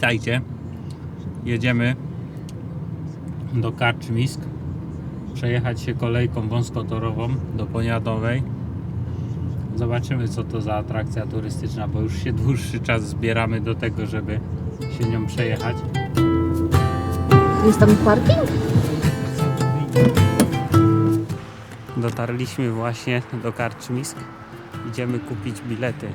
Witajcie. Jedziemy do Karczmisk. Przejechać się kolejką wąskotorową do Poniatowej. Zobaczymy co to za atrakcja turystyczna, bo już się dłuższy czas zbieramy do tego, żeby się nią przejechać. Jest tam parking? Dotarliśmy właśnie do Karczmisk. Idziemy kupić bilety.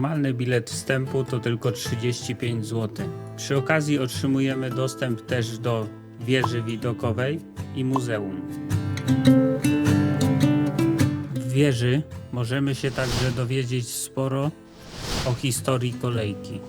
Normalny bilet wstępu to tylko 35 zł. Przy okazji otrzymujemy dostęp też do wieży widokowej i muzeum. W wieży możemy się także dowiedzieć sporo o historii kolejki.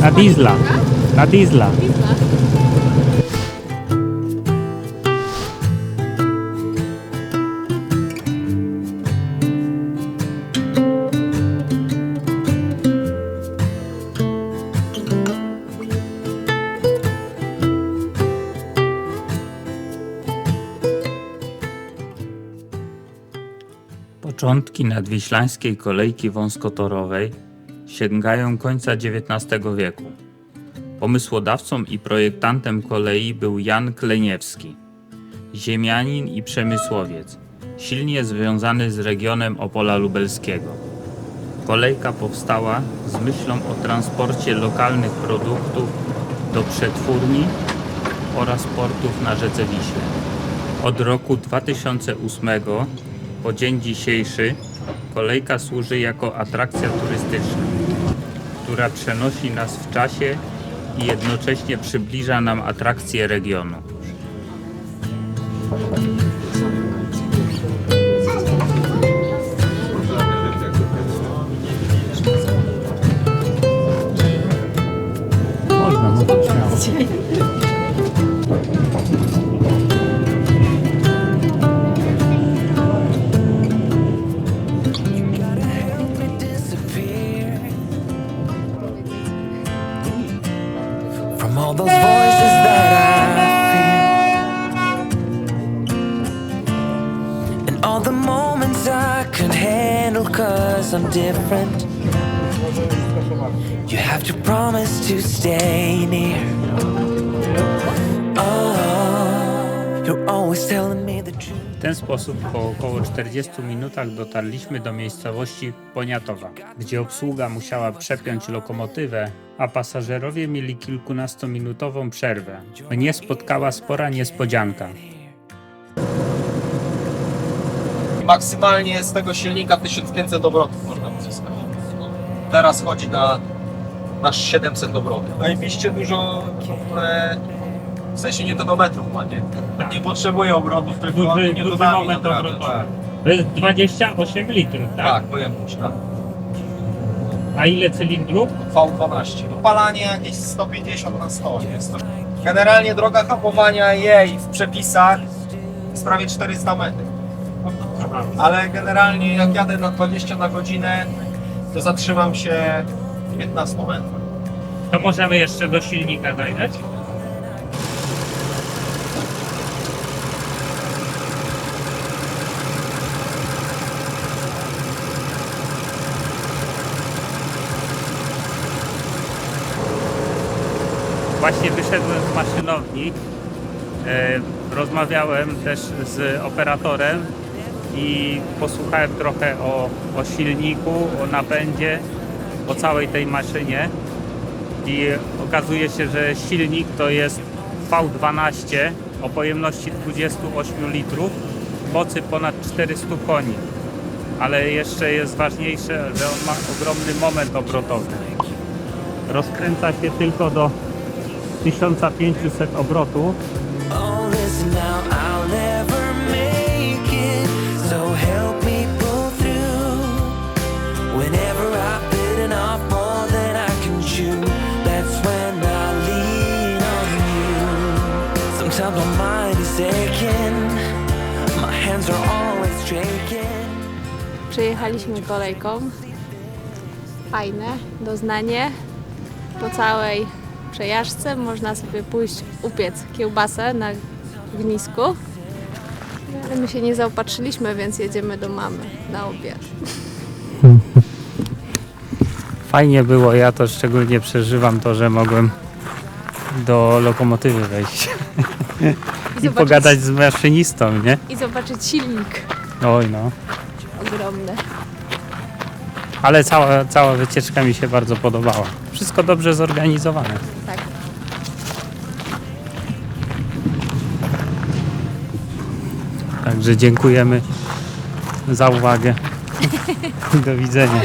Na diesla. Na diesla. Początki nadwiślańskiej kolejki wąskotorowej sięgają końca XIX wieku. Pomysłodawcą i projektantem kolei był Jan Kleniewski, ziemianin i przemysłowiec, silnie związany z regionem Opola Lubelskiego. Kolejka powstała z myślą o transporcie lokalnych produktów do przetwórni oraz portów na rzece Wiśle. Od roku 2008 po dzień dzisiejszy kolejka służy jako atrakcja turystyczna, która przenosi nas w czasie i jednocześnie przybliża nam atrakcje regionu. Different You have to promise to stay near Oh, W ten sposób po około 40 minutach dotarliśmy do miejscowości Poniatowa, gdzie obsługa musiała przepiąć lokomotywę, a pasażerowie mieli kilkunastominutową przerwę. Mnie spotkała spora niespodzianka. Maksymalnie z tego silnika 1500 obrotów można uzyskać. Teraz chodzi na, na 700 obrotów. Zajebiście dużo, które w sensie nie do metrów ma, nie? Nie potrzebuje obrotów, tylko Duży- nie duży moment. Tak, To jest 28 litrów, tak pojemność, tak. A ile cylindrów? V12. Opalanie jakieś 150 na 100, nie? 100. Generalnie droga hamowania jej w przepisach jest prawie 400 metrów. Ale generalnie jak jadę na 20 na godzinę, to zatrzymam się 15 metrów. To możemy jeszcze do silnika zajrzeć? Właśnie wyszedłem z maszynowni. E, rozmawiałem też z operatorem i posłuchałem trochę o, o silniku, o napędzie, o całej tej maszynie i okazuje się, że silnik to jest V12 o pojemności 28 litrów, mocy ponad 400 koni. Ale jeszcze jest ważniejsze, że on ma ogromny moment obrotowy. Rozkręca się tylko do 1500 obrotów, Przejechaliśmy kolejką. Fajne doznanie. Po całej przejażdżce można sobie pójść upiec kiełbasę na ognisku. Ale my się nie zaopatrzyliśmy, więc jedziemy do mamy na obiad. Fajnie było, ja to szczególnie przeżywam to, że mogłem do lokomotywy wejść zobaczyć- pogadać z maszynistą, nie? I zobaczyć silnik Oj no. ogromny. Ale cała, cała wycieczka mi się bardzo podobała. Wszystko dobrze zorganizowane. Tak. Także dziękujemy za uwagę. Do widzenia.